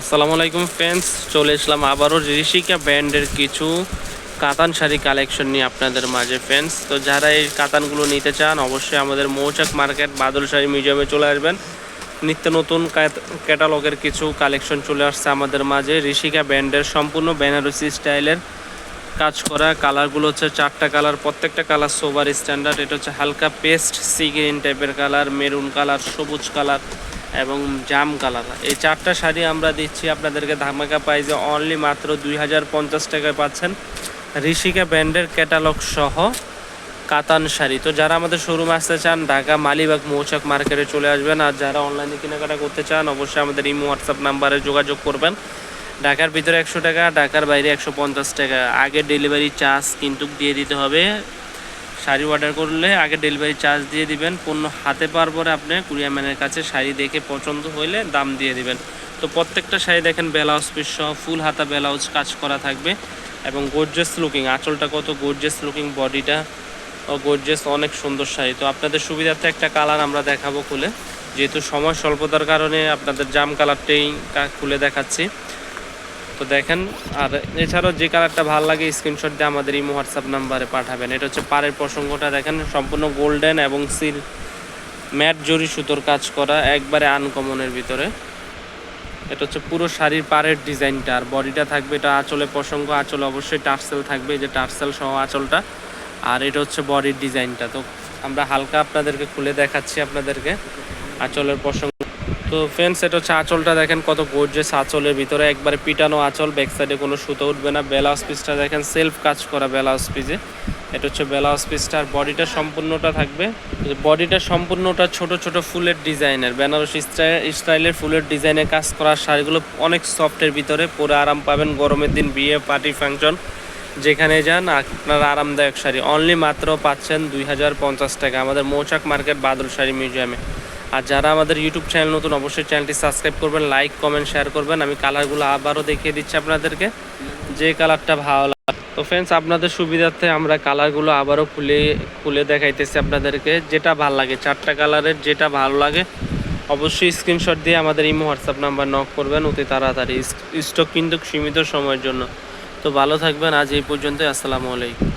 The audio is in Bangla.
আসসালামু আলাইকুম ফ্রেন্ডস চলে আসলাম আবারও ঋষিকা ব্র্যান্ডের কিছু কাতান শাড়ি কালেকশন নিয়ে আপনাদের মাঝে ফ্রেন্ডস তো যারা এই কাতানগুলো নিতে চান, অবশ্যই আমাদের মৌচাক মার্কেট বাদল শাড়ি মিউজিয়ামে চলে আসবেন। নিত্য নতুন ক্যাটালগের কিছু কালেকশন চলে আসছে আমাদের মাঝে। ঋষিকা ব্র্যান্ডের সম্পূর্ণ বেনারসি স্টাইলের কাজ করা কালারগুলো হচ্ছে চারটা কালার, প্রত্যেকটা কালার সোবার স্ট্যান্ডার্ড এটা হচ্ছে হালকা পেস্ট সি গ্রিন টাইপের কালার মেরুন কালার, সবুজ কালার। এবং জাম কালার। এই চারটা শাড়ি আমরা দিচ্ছি আপনাদেরকে ধামাকা প্রাইজে অনলি মাত্র দুই হাজার পঞ্চাশ টাকায় পাচ্ছেন। ঋষিকা ব্র্যান্ডের ক্যাটালগ সহ কাতান শাড়ি। তো যারা আমাদের শোরুমে আসতে চান, ঢাকা, মালিবাগ, মৌচাক মার্কেটে চলে আসবেন। আর যারা অনলাইনে কেনাকাটা করতে চান, অবশ্যই আমাদের ইমো হোয়াটসঅ্যাপ নাম্বারে যোগাযোগ করবেন। ঢাকার ভিতরে একশো টাকা, ঢাকার বাইরে একশো পঞ্চাশ টাকা। আগে ডেলিভারি চার্জ কিন্তু দিয়ে দিতে হবে। শাড়ি অর্ডার করলে আগে ডেলিভারি চার্জ দিয়ে দিবেন। পণ্য হাতে পাওয়ার পরে আপনি কুরিয়ার ম্যানের কাছে শাড়ি দেখে পছন্দ হইলে দাম দিয়ে দিবেন। তো প্রত্যেকটা শাড়ি দেখেন ব্লাউজ পিস সহ ফুল হাতা ব্লাউজ কাজ করা থাকবে এবং গোর্জেস লুকিং আঁচলটা কত গোর্জেস লুকিং বডিটা ও গোর্জেস অনেক সুন্দর শাড়ি। তো আপনাদের সুবিধার্থে একটা কালার আমরা দেখাবো খুলে। যেহেতু সময় স্বল্পতার কারণে আপনাদের জাম কালারটাই খুলে দেখাচ্ছি। তো দেখেন, আর এছাড়াও যে কালারটা ভালো লাগে স্ক্রিনশট দিয়ে আমাদের ইমো হোয়াটসঅ্যাপ নাম্বারে পাঠাবেন। এটা হচ্ছে পাড়ের প্রসঙ্গটা, দেখেন, সম্পূর্ণ গোল্ডেন এবং সিল ম্যাট জরি সুতোর কাজ করা, একবারে আনকমনের ভিতরে। এটা হচ্ছে পুরো শাড়ির পাড়ের ডিজাইনটা, আর বডিটা থাকবে এটা আঁচলে প্রসঙ্গ, আঁচলে অবশ্যই টার্সেল থাকবে যে টার্সেল সহ আঁচলটা। আর এটা হচ্ছে বডির ডিজাইনটা, তো আমরা হালকা আপনাদেরকে খুলে দেখাচ্ছি আপনাদেরকে আঁচলের প্রসঙ্গ। তো ফ্রেন্ডস এটা হচ্ছে আঁচলটা। দেখেন কত গর্জেস আঁচলের ভিতরে। একবারে পিটানো আঁচল ব্যাক সাইডে কোনো সুতো উঠবে না। ব্লাউজ পিসটা দেখেন সেলফ কাজ করা ব্লাউজ পিসে এটা হচ্ছে ব্লাউজ পিসটা আর বডিটা সম্পূর্ণটা থাকবে। বডিটা সম্পূর্ণটা ছোট ছোট ফুলের ডিজাইনের। বেনারসি স্টাইলের ফুলের ডিজাইনের কাজ করা শাড়িগুলো অনেক সফটের ভিতরে। পরে আরাম পাবেন গরমের দিন বিয়ে পার্টি ফাংশন যেখানে যান, আপনার আরামদায়ক শাড়ি। অনলি মাত্র পাচ্ছেন দুই হাজার পঞ্চাশ টাকা। আমাদের মৌচাক মার্কেট বাদল শাড়ি মিউজিয়ামে আর যারা আমাদের ইউটিউব চ্যানেল নতুন, অবশ্যই চ্যানেলটি সাবস্ক্রাইব করবেন লাইক কমেন্ট শেয়ার করবেন। আমি কালারগুলো আবারও দেখিয়ে দিচ্ছি আপনাদেরকে, যে কালারটা ভালো লাগে তো ফ্রেন্ডস আপনাদের সুবিধার্থে আমরা কালারগুলো আবারও খুলে খুলে দেখাইতেছি আপনাদেরকে, যেটা ভালো লাগে। চারটা কালারের যেটা ভালো লাগে, অবশ্যই স্ক্রিনশট দিয়ে আমাদের ইমো হোয়াটসঅ্যাপ নাম্বার নক করবেন অতি তাড়াতাড়ি। স্টক কিন্তু সীমিত সময়ের জন্য। তো ভালো থাকবেন, আজ এই পর্যন্ত আসসালামু আলাইকুম।